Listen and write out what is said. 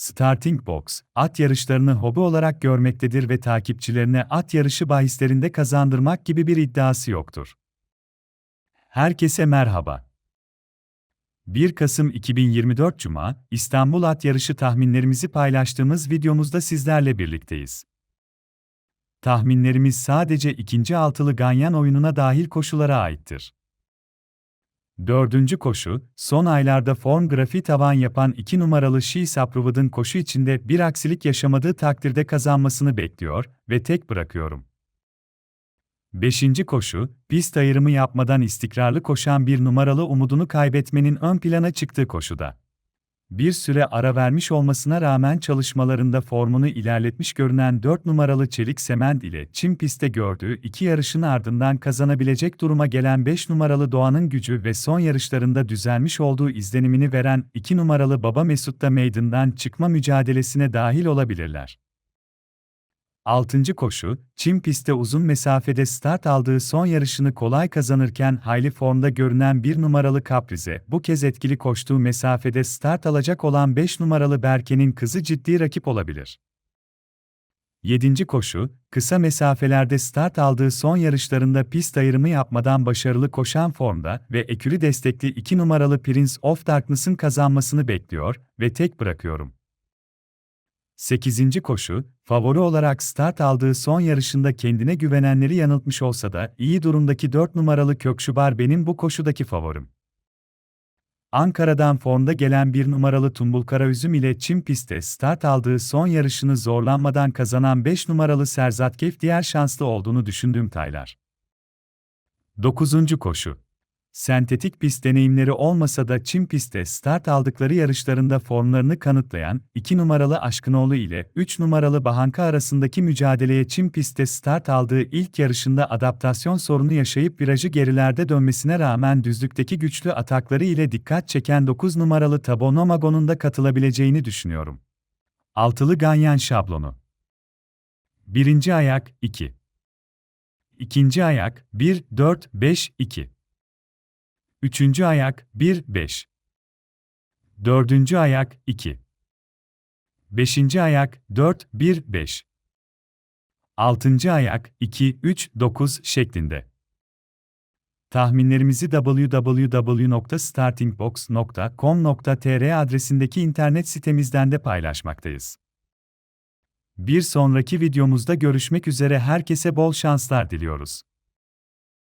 Starting Box, at yarışlarını hobi olarak görmektedir ve takipçilerine at yarışı bahislerinde kazandırmak gibi bir iddiası yoktur. Herkese merhaba. 1 Kasım 2024 Cuma, İstanbul At Yarışı tahminlerimizi paylaştığımız videomuzda sizlerle birlikteyiz. Tahminlerimiz sadece ikinci altılı ganyan oyununa dahil koşulara aittir. Dördüncü koşu, son aylarda form grafiği tavan yapan 2 numaralı Shees Approved'ın koşu içinde bir aksilik yaşamadığı takdirde kazanmasını bekliyor ve tek bırakıyorum. Beşinci koşu, pist ayrımı yapmadan istikrarlı koşan bir numaralı umudunu kaybetmenin ön plana çıktığı koşuda. Bir süre ara vermiş olmasına rağmen çalışmalarında formunu ilerletmiş görünen 4 numaralı Çelik Sement ile Çim pistte gördüğü iki yarışın ardından kazanabilecek duruma gelen 5 numaralı Doğan'ın gücü ve son yarışlarında düzelmiş olduğu izlenimini veren 2 numaralı Baba Mesut da meydandan çıkma mücadelesine dahil olabilirler. 6. koşu, Çim pistte uzun mesafede start aldığı son yarışını kolay kazanırken hayli formda görünen bir numaralı Caprize, bu kez etkili koştuğu mesafede start alacak olan 5 numaralı Berke'nin kızı ciddi rakip olabilir. 7. koşu, kısa mesafelerde start aldığı son yarışlarında pist ayrımı yapmadan başarılı koşan formda ve ekürü destekli 2 numaralı Prince of Darkness'ın kazanmasını bekliyor ve tek bırakıyorum. 8. koşu, favori olarak start aldığı son yarışında kendine güvenenleri yanıltmış olsa da iyi durumdaki 4 numaralı Kökşubar benim bu koşudaki favorim. Ankara'dan formda gelen bir numaralı Tumbul Karaüzüm ile Çim pistte start aldığı son yarışını zorlanmadan kazanan 5 numaralı Serzatkev diğer şanslı olduğunu düşündüğüm taylar. 9. koşu Sentetik pist deneyimleri olmasa da çim pistte start aldıkları yarışlarında formlarını kanıtlayan 2 numaralı Aşkınoğlu ile 3 numaralı Bahanka arasındaki mücadeleye çim pistte start aldığı ilk yarışında adaptasyon sorunu yaşayıp virajı gerilerde dönmesine rağmen düzlükteki güçlü atakları ile dikkat çeken 9 numaralı Tabonomagon'un da katılabileceğini düşünüyorum. Altılı Ganyan şablonu. Birinci ayak 2. İkinci ayak 1 4 5 2. Üçüncü ayak 1 5. Dördüncü ayak 2. Beşinci ayak 4 1 5. Altıncı ayak 2 3 9 şeklinde. Tahminlerimizi www.startingbox.com.tr adresindeki internet sitemizden de paylaşmaktayız. Bir sonraki videomuzda görüşmek üzere herkese bol şanslar diliyoruz.